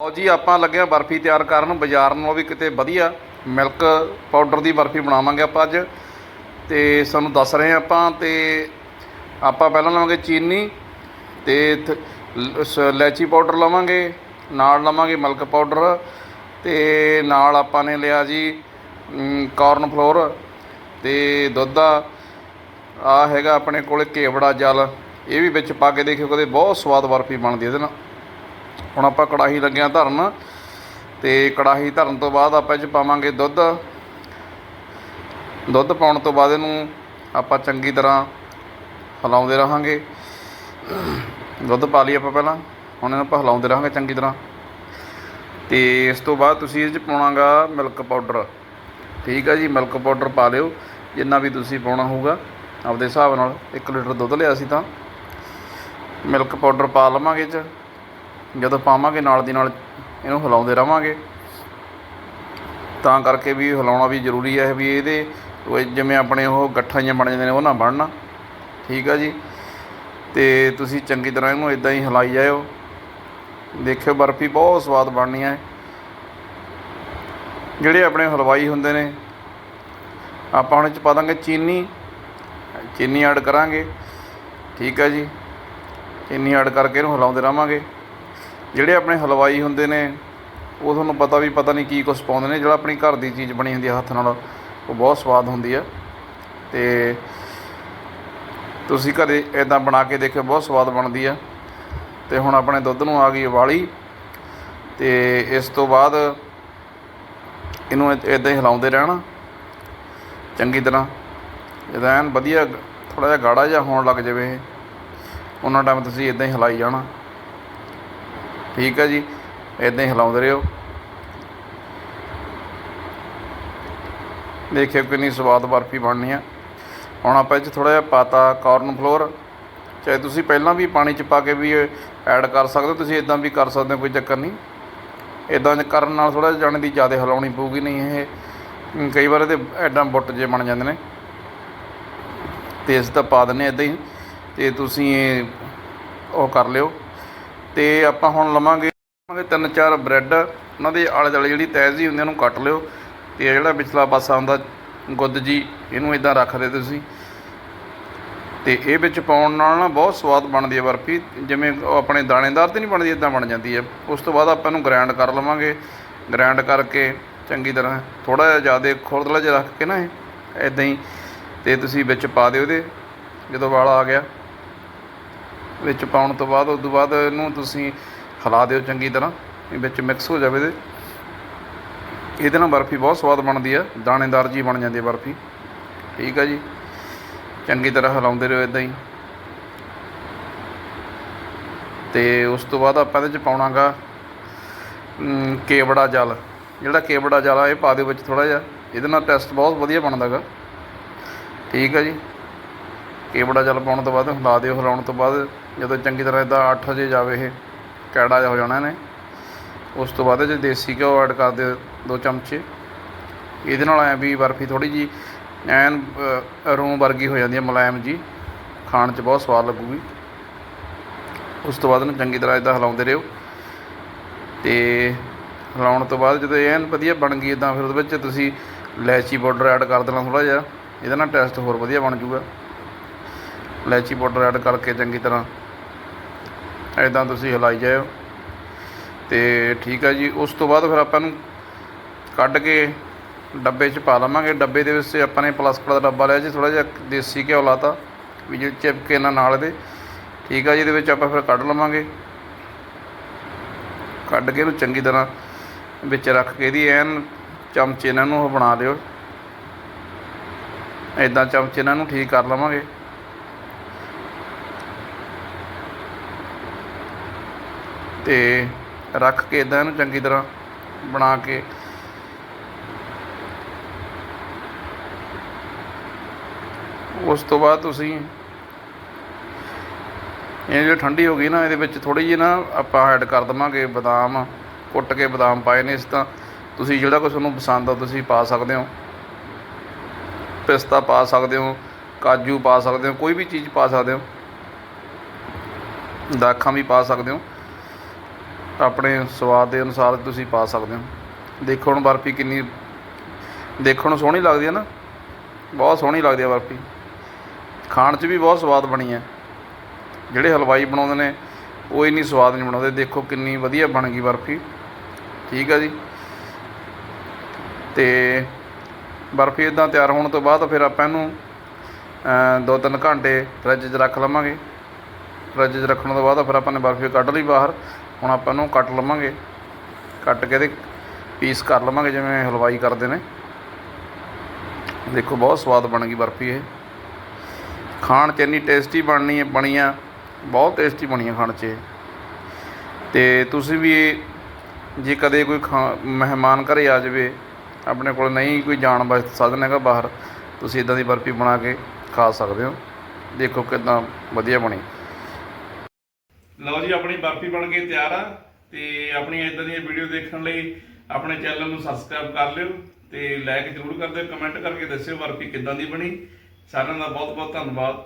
ਲਓ ਜੀ, ਆਪਾਂ ਲੱਗੇ ਹਾਂ ਬਰਫੀ ਤਿਆਰ ਕਰਨ। ਬਾਜ਼ਾਰ ਨਾਲੋਂ ਵੀ ਕਿਤੇ ਵਧੀਆ ਮਿਲਕ ਪਾਊਡਰ ਦੀ ਬਰਫੀ ਬਣਾਵਾਂਗੇ ਆਪਾਂ ਅੱਜ। ਤੇ ਸਾਨੂੰ ਦੱਸ ਰਹੇ ਹਾਂ ਆਪਾਂ ਤੇ ਆਪਾਂ ਪਹਿਲਾਂ ਲਵਾਂਗੇ ਚੀਨੀ ਤੇ ਇਲਾਚੀ ਪਾਊਡਰ ਲਵਾਂਗੇ, ਨਾਲ ਲਵਾਂਗੇ ਮਿਲਕ ਪਾਊਡਰ ਤੇ ਨਾਲ ਆਪਾਂ ਨੇ ਲਿਆ ਜੀ ਕਾਰਨ ਫਲੋਰ ਤੇ ਦੁੱਧ ਆ। ਆ ਹੈਗਾ ਆਪਣੇ ਕੋਲੇ ਕੇਵੜਾ ਜਲ। ਇਹ ਵੀ ਵਿੱਚ ਪਾ ਕੇ ਦੇਖਿਓ, ਕਦੇ ਬਹੁਤ ਸਵਾਦ ਬਰਫੀ ਬਣਦੀ ਇਹਦੇ ਨਾਲ। ਹੁਣ ਆਪਾਂ ਕੜਾਹੀ ਲੱਗਿਆ ਧਰਨ ਤੇ ਕੜਾਹੀ ਧਰਨ ਤੋਂ ਬਾਅਦ ਆਪਾਂ ਇਹ 'ਚ ਪਾਵਾਂਗੇ ਦੁੱਧ। ਦੁੱਧ ਪਾਉਣ ਤੋਂ ਬਾਅਦ ਇਹਨੂੰ ਆਪਾਂ ਚੰਗੀ ਤਰ੍ਹਾਂ ਹਿਲਾਉਂਦੇ ਰਹਾਂਗੇ। ਦੁੱਧ ਪਾ ਲਈ ਆਪਾਂ ਪਹਿਲਾਂ, ਹੁਣ ਇਹਨੂੰ ਆਪਾਂ ਹਿਲਾਉਂਦੇ ਰਹਾਂਗੇ ਚੰਗੀ ਤਰ੍ਹਾਂ। ਤੇ ਇਸ ਤੋਂ ਬਾਅਦ ਤੁਸੀਂ ਇਹ 'ਚ ਪਾਉਣਾਗਾ ਮਿਲਕ ਪਾਊਡਰ। ਠੀਕ ਹੈ ਜੀ, ਮਿਲਕ ਪਾਊਡਰ ਪਾ ਲਿਓ, ਜਿੰਨਾ ਵੀ ਤੁਸੀਂ ਪਾਉਣਾ ਹੋਊਗਾ, ਆਪਦੇ ਹਿਸਾਬ ਨਾਲ 1 ਲੀਟਰ ਦੁੱਧ ਲਿਆ ਸੀ ਤਾਂ। ਮਿਲਕ ਪਾਊਡਰ ਪਾ ਲਵਾਂਗੇ 'ਚ। ਜਦੋਂ ਪਾਵਾਂਗੇ ਨਾਲ ਦੀ ਨਾਲ ਇਹਨੂੰ ਹਿਲਾਉਂਦੇ ਰਵਾਂਗੇ। ਤਾਂ ਕਰਕੇ ਵੀ ਹਿਲਾਉਣਾ ਵੀ ਜ਼ਰੂਰੀ ਹੈ ਵੀ ਇਹਦੇ ਜਿਵੇਂ ਆਪਣੇ ਉਹ ਗੱਠਾਂ ਜਿਹੀਆਂ ਬਣ ਜਾਂਦੇ ਨੇ, ਉਹ ਨਾ ਬਣਨਾ। ਠੀਕ ਆ ਜੀ? ਤੇ ਤੁਸੀਂ ਚੰਗੀ ਤਰ੍ਹਾਂ ਇਹਨੂੰ ਇਦਾਂ ਹੀ ਹਿਲਾਈ ਜਾਇਓ। ਦੇਖਿਓ ਬਰਫੀ ਬਹੁਤ ਸਵਾਦ ਬਣਨੀ ਹੈ। ਜਿਹੜੇ ਆਪਣੇ ਹਲਵਾਈ ਹੁੰਦੇ ਨੇ, ਆਪਾਂ ਹੁਣ 'ਚ ਪਾ ਦਾਂਗੇ ਚੀਨੀ। ਚੀਨੀ ਐਡ ਕਰਾਂਗੇ। ਠੀਕ ਹੈ ਜੀ? ਚੀਨੀ ਐਡ ਕਰਕੇ ਇਹਨੂੰ ਹਿਲਾਉਂਦੇ ਰਹਾਂਗੇ ਜਿਹੜੇ ਆਪਣੇ ਹਲਵਾਈ ਹੁੰਦੇ ਨੇ, ਉਹ ਤੁਹਾਨੂੰ ਪਤਾ ਵੀ ਪਤਾ ਨਹੀਂ ਕੀ ਕੁਛ ਪਾਉਂਦੇ ਨੇ, ਜਿਹੜਾ ਆਪਣੀ ਘਰ ਦੀ ਚੀਜ਼ ਬਣੀ ਹੁੰਦੀ ਹੈ ਹੱਥ ਨਾਲ, ਉਹ ਬਹੁਤ ਸਵਾਦ ਹੁੰਦੀ ਹੈ ਤੇ ਤੁਸੀਂ ਘਰੇ ਇਦਾਂ ਬਣਾ ਕੇ ਦੇਖਿਓ, ਬਹੁਤ ਸਵਾਦ ਬਣਦੀ ਆ। ਤੇ ਹੁਣ ਆਪਣੇ ਦੁੱਧ ਨੂੰ ਆ ਗਈ ਉਬਾਲੀ, ਤੇ ਇਸ ਤੋਂ ਬਾਅਦ ਇਹਨੂੰ ਇਦਾਂ ਹੀ ਹਿਲਾਉਂਦੇ ਰਹਿਣਾ, ਚੰਗੀ ਤਰ੍ਹਾਂ। ਜਦੋਂ ਐਨ ਵਧੀਆ ਥੋੜਾ ਜਿਹਾ ਗਾੜਾ ਜਿਹਾ ਹੋਣ ਲੱਗ ਜਾਵੇ ਇਹ। ਉਹਨਾਂ ਟਾਈਮ ਤੁਸੀਂ ਇਦਾਂ ਹੀ ਹਿਲਾਈ ਜਾਣਾ। ਠੀਕ ਹੈ ਜੀ ਇਦਾਂ ਹੀ ਹਿਲਾਉਂਦੇ ਰਹੋ। ਦੇਖਿਓ ਕਿੰਨੀ ਸਵਾਦ ਬਰਫੀ ਬਣਨੀ ਆ। ਹੁਣ ਆਪਾਂ ਇਹ 'ਚ ਥੋੜਾ ਜਿਹਾ ਪਾਤਾ ਕਾਰਨ ਫਲੋਰ ਚਾਹੇ ਤੁਸੀਂ ਪਹਿਲਾਂ ਵੀ ਪਾਣੀ 'ਚ ਪਾ ਕੇ ਵੀ ਐਡ ਕਰ ਸਕਦੇ ਹੋ, ਤੁਸੀਂ ਇਦਾਂ ਵੀ ਕਰ ਸਕਦੇ ਹੋ, ਕੋਈ ਚੱਕਰ ਨਹੀਂ। ਇਦਾਂ ਕਰਨ ਨਾਲ ਥੋੜਾ ਜਿਹਾ ਜਾਣੇ ਦੀ ਜ਼ਿਆਦਾ ਹਿਲਾਉਣੀ ਪਊਗੀ, ਨਹੀਂ ਇਹ ਕਈ ਵਾਰ ਇਹਦੇ ਐਡਾਂ ਬੁੱਟ ਜੇ ਬਣ ਜਾਂਦੇ ਨੇ। ਤੇ ਇਸ ਤਾਂ ਪਾ ਦਿੰਦੇ ਇਦਾਂ ਹੀ। ਤੇ ਤੁਸੀਂ ਉਹ ਕਰ ਲਿਓ। ਤੇ ਆਪਾਂ ਹੁਣ ਲਵਾਂਗੇ ਲਵਾਂਗੇ ਤਿੰਨ ਚਾਰ ਬ੍ਰੈਡ। ਉਹਨਾਂ ਦੇ ਆਲੇ ਦੁਆਲੇ ਜਿਹੜੀ ਤਹਿ ਹੁੰਦੀ ਉਹਨੂੰ ਕੱਟ ਲਿਓ। ਤੇ ਇਹ ਜਿਹੜਾ ਪਿਛਲਾ ਪਾਸਾ ਹੁੰਦਾ, ਗੁੱਦ ਜੀ, ਇਹਨੂੰ ਇਦਾਂ ਰੱਖ ਦੇ ਤੁਸੀਂ। ਤੇ ਇਹ ਵਿੱਚ ਪਾਉਣ ਨਾਲ ਨਾ ਬਹੁਤ ਸਵਾਦ ਬਣਦੀ ਹੈ ਬਰਫੀ। ਜਿਵੇਂ ਉਹ ਆਪਣੇ ਦਾਣੇਦਾਰ ਤੇ ਨਹੀਂ ਬਣਦੀ ਇਦਾਂ ਬਣ ਜਾਂਦੀ ਹੈ ਉਸ ਤੋਂ ਬਾਅਦ ਆਪਾਂ ਇਹਨੂੰ ਗ੍ਰਾਈਂਡ ਕਰ ਲਵਾਂਗੇ। ਗ੍ਰਾਈਂਡ ਕਰਕੇ ਚੰਗੀ ਤਰ੍ਹਾਂ ਥੋੜਾ ਜਿਹਾ ਜ਼ਿਆਦਾ ਖੁਰਦਲਾ ਜਿਹਾ ਰੱਖ ਕੇ ਨਾ ਇਹ ਇਦਾਂ ਹੀ। ਤੇ ਤੁਸੀਂ ਵਿੱਚ ਪਾ ਦਿਓ ਇਹਦੇ, ਜਦੋਂ ਵਾਲਾ ਆ ਗਿਆ। ਵਿੱਚ ਪਾਉਣ ਤੋਂ ਬਾਅਦ, ਉਸ ਤੋਂ ਬਾਅਦ ਇਹਨੂੰ ਤੁਸੀਂ ਹਿਲਾ ਦਿਓ ਚੰਗੀ ਤਰ੍ਹਾਂ, ਇਹ ਵਿੱਚ ਮਿਕਸ ਹੋ ਜਾਵੇ ਇਹਦੇ। ਇਹਦੇ ਨਾਲ ਬਰਫੀ ਬਹੁਤ ਸਵਾਦ ਬਣਦੀ ਆ, ਦਾਣੇਦਾਰ ਜੀ ਬਣ ਜਾਂਦੀ ਹੈ ਬਰਫੀ। ਠੀਕ ਆ ਜੀ। ਚੰਗੀ ਤਰ੍ਹਾਂ ਹਿਲਾਉਂਦੇ ਰਹੋ ਇਦਾਂ ਹੀ। ਤੇ ਉਸ ਤੋਂ ਬਾਅਦ ਆਪਾਂ ਇਹਦੇ ਚ ਪਾਉਣਾਗਾ ਕੇਵੜਾ ਜਲ। ਜਿਹੜਾ ਕੇਵੜਾ ਜਲ ਆ, ਇਹ ਪਾ ਦਿਓ ਵਿੱਚ ਥੋੜਾ ਜਿਹਾ। ਇਹਦੇ ਨਾਲ ਟੈਸਟ ਬਹੁਤ ਵਧੀਆ ਬਣਦਾਗਾ। ਠੀਕ ਆ ਜੀ। ਕੇਵੜਾ ਜਲ ਪਾਉਣ ਤੋਂ ਬਾਅਦ ਹਿਲਾ ਦਿਓ ਹਿਲਾਉਣ ਤੋਂ ਬਾਅਦ ਜਦੋਂ ਚੰਗੀ ਤਰ੍ਹਾਂ ਇਦਾਂ 8 ਵਜੇ ਜਾਵੇ ਇਹ ਕੈੜਾ ਜਿਹਾ ਹੋ ਜਾਣਾ ਨੇ ਉਸ ਤੋਂ ਬਾਅਦ ਜੇ ਦੇਸੀ ਘਿਓ ਐਡ ਕਰ ਦਿਓ ਦੋ ਚਮਚੇ। ਇਹਦੇ ਨਾਲ ਐ ਵੀ ਬਰਫੀ ਥੋੜੀ ਜੀ ਐਨ ਅ, ਵਰਗੀ ਹੋ ਜਾਂਦੀ ਹੈ ਮੁਲਾਇਮ ਜੀ। ਖਾਣ 'ਚ ਬਹੁਤ ਸਵਾਦ ਲੱਗੂਗੀ। ਉਸ ਤੋਂ ਬਾਅਦ ਇਹਨੂੰ ਚੰਗੀ ਤਰ੍ਹਾਂ ਇਦਾਂ ਹਿਲਾਉਂਦੇ ਰਹੋ। ਤੇ ਹਿਲਾਉਣ ਤੋਂ ਬਾਅਦ ਜਦੋਂ ਐਨ ਵਧੀਆ ਬਣ ਗਈ ਇਦਾਂ ਫਿਰ ਉਹਦੇ ਵਿੱਚ ਤੁਸੀਂ ਲੈਚੀ ਪਾਊਡਰ ਐਡ ਕਰ ਦੇਣਾ ਥੋੜਾ ਜਿਹਾ। ਇਹਦੇ ਨਾਲ ਟੇਸਟ ਹੋਰ ਵਧੀਆ ਬਣ ਜੂਗਾ ਇਲਾਇਚੀ ਪਾਊਡਰ ਐਡ ਕਰਕੇ ਚੰਗੀ ਤਰ੍ਹਾਂ ਇਦਾਂ ਤੁਸੀਂ ਹਿਲਾਈ ਜਾਇਓ। ਤੇ ਠੀਕ ਆ ਜੀ, ਉਸ ਤੋਂ ਬਾਅਦ ਫਿਰ ਆਪਾਂ ਨੂੰ ਕੱਢ ਕੇ ਡੱਬੇ 'ਚ ਪਾ ਲਵਾਂਗੇ। ਡੱਬੇ ਦੇ ਵਿੱਚ ਆਪਾਂ ਨੇ ਪਲਾਸਟਿਕ ਦਾ ਡੱਬਾ ਲਿਆ ਜੀ ਥੋੜਾ ਜਿਹਾ ਦੇਸੀ ਘਿਓ ਲਾਤਾ, ਵੀ ਜੇ ਚਿਪਕੇ ਨਾ ਨਾਲ ਦੇ ਠੀਕ ਆ ਜੀ, ਇਹਦੇ ਵਿੱਚ ਆਪਾਂ ਫਿਰ ਕੱਢ ਲਵਾਂਗੇ। ਕੱਢ ਕੇ ਇਹਨੂੰ ਚੰਗੀ ਤਰ੍ਹਾਂ ਵਿੱਚ ਰੱਖ ਕੇ ਇਹਦੀ ਐਨ ਚਮਚੇ ਨਾਲ ਨੂੰ ਉਹ ਬਣਾ ਦਿਓ ਇਦਾਂ ਚਮਚੇ ਨਾਲ ਨੂੰ ਠੀਕ ਕਰ ਲਵਾਂਗੇ। ਤੇ ਰੱਖ ਕੇ ਇਦਾਂ ਇਹਨੂੰ ਚੰਗੀ ਤਰ੍ਹਾਂ ਬਣਾ ਕੇ ਉਸ ਤੋਂ ਬਾਅਦ ਤੁਸੀਂ ਇਹ ਜੋ ਠੰਡੀ ਹੋ ਗਈ ਨਾ, ਇਹਦੇ ਵਿੱਚ ਥੋੜੀ ਜਿਹੀ ਨਾ ਆਪਾਂ ਐਡ ਕਰ ਦਵਾਂਗੇ ਬਦਾਮ, ਕੁੱਟ ਕੇ ਬਦਾਮ ਪਾਏ ਨੇ, ਇਸ ਤਾਂ ਤੁਸੀਂ ਜਿਹੜਾ ਕੁਛ ਤੁਹਾਨੂੰ ਪਸੰਦ ਆ, ਤੁਸੀਂ ਪਾ ਸਕਦੇ ਹੋ। ਪਿਸਤਾ ਪਾ ਸਕਦੇ ਹੋ, ਕਾਜੂ ਪਾ ਸਕਦੇ ਹੋ, ਕੋਈ ਵੀ ਚੀਜ਼ ਪਾ ਸਕਦੇ ਹੋ। ਦਾਖਾਂ ਵੀ ਪਾ ਸਕਦੇ ਹੋ। ਆਪਣੇ ਸਵਾਦ ਦੇ ਅਨੁਸਾਰ ਤੁਸੀਂ ਪਾ ਸਕਦੇ ਹੋ। ਦੇਖੋ ਹੁਣ ਬਰਫੀ ਕਿੰਨੀ ਦੇਖਣ ਨੂੰ ਸੋਹਣੀ ਲੱਗਦੀ ਹੈ ਨਾ। ਬਹੁਤ ਸੋਹਣੀ ਲੱਗਦੀ ਹੈ ਬਰਫੀ। ਖਾਣ 'ਚ ਵੀ ਬਹੁਤ ਸਵਾਦ ਬਣੀ ਹੈ। ਜਿਹੜੇ ਹਲਵਾਈ ਬਣਾਉਂਦੇ ਨੇ ਉਹ ਇੰਨੀ ਸਵਾਦ ਨਹੀਂ ਬਣਾਉਂਦੇ। ਦੇਖੋ ਕਿੰਨੀ ਵਧੀਆ ਬਣ ਗਈ ਬਰਫੀ। ਠੀਕ ਆ ਜੀ। ਤੇ ਬਰਫੀ ਇਦਾਂ ਤਿਆਰ ਹੋਣ ਤੋਂ ਬਾਅਦ ਫਿਰ ਆਪਾਂ ਇਹਨੂੰ ਅ, ਦੋ ਤਿੰਨ ਘੰਟੇ ਫਰਿੱਜ 'ਚ ਰੱਖ ਲਵਾਂਗੇ। ਫਰਿੱਜ 'ਚ ਰੱਖਣ ਤੋਂ ਬਾਅਦ ਫਿਰ ਆਪਾਂ ਨੇ ਬਰਫੀ ਕੱਢ ਲਈ ਬਾਹਰ। ਹੁਣ ਆਪਾਂ ਇਹਨੂੰ ਕੱਟ ਲਵਾਂਗੇ। ਕੱਟ ਕੇ ਇਹਦੇ ਪੀਸ ਕਰ ਲਵਾਂਗੇ, ਜਿਵੇਂ ਹਲਵਾਈ ਕਰਦੇ ਨੇ। ਦੇਖੋ, ਬਹੁਤ ਸਵਾਦ ਬਣ ਗਈ ਬਰਫੀ ਇਹ। ਖਾਣ 'ਚ ਇੰਨੀ ਟੇਸਟੀ ਬਣਨੀ ਹੈ ਬਣੀ ਆ ਬਹੁਤ ਟੇਸਟੀ ਬਣੀ ਆ ਖਾਣ 'ਚ ਇਹ। ਤੇ ਤੁਸੀਂ ਵੀ ਜੇ ਕਦੇ ਕੋਈ ਖਾ, ਮਹਿਮਾਨ ਘਰੇ ਆ ਜਾਵੇ, ਆਪਣੇ ਕੋਲ ਨਹੀਂ ਕੋਈ ਜਾਣ ਵਾਸਤੇ ਸਾਧਨ ਹੈਗਾ ਬਾਹਰ, ਤੁਸੀਂ ਇਦਾਂ ਦੀ ਬਰਫੀ ਬਣਾ ਕੇ ਖਾ ਸਕਦੇ ਹੋ। ਦੇਖੋ ਕਿੰਨਾ ਵਧੀਆ ਬਣੀ। ਲਓ ਜੀ, ਆਪਣੀ ਬਰਫੀ ਬਣ ਕੇ ਤਿਆਰ ਆ ਤੇ ਆਪਣੀਆਂ ਇਦਾਂ ਦੀਆਂ ਵੀਡੀਓ ਦੇਖਣ ਲਈ ਆਪਣੇ ਚੈਨਲ ਨੂੰ ਸਬਸਕ੍ਰਾਈਬ ਕਰ ਲਿਓ ਤੇ ਲਾਈਕ ਜ਼ਰੂਰ ਕਰ ਦਿਓ ਕਮੈਂਟ ਕਰਕੇ ਦੱਸਿਓ ਬਰਫੀ ਕਿੱਦਾਂ ਦੀ ਬਣੀ। ਸਾਰਿਆਂ ਦਾ ਬਹੁਤ ਬਹੁਤ ਧੰਨਵਾਦ।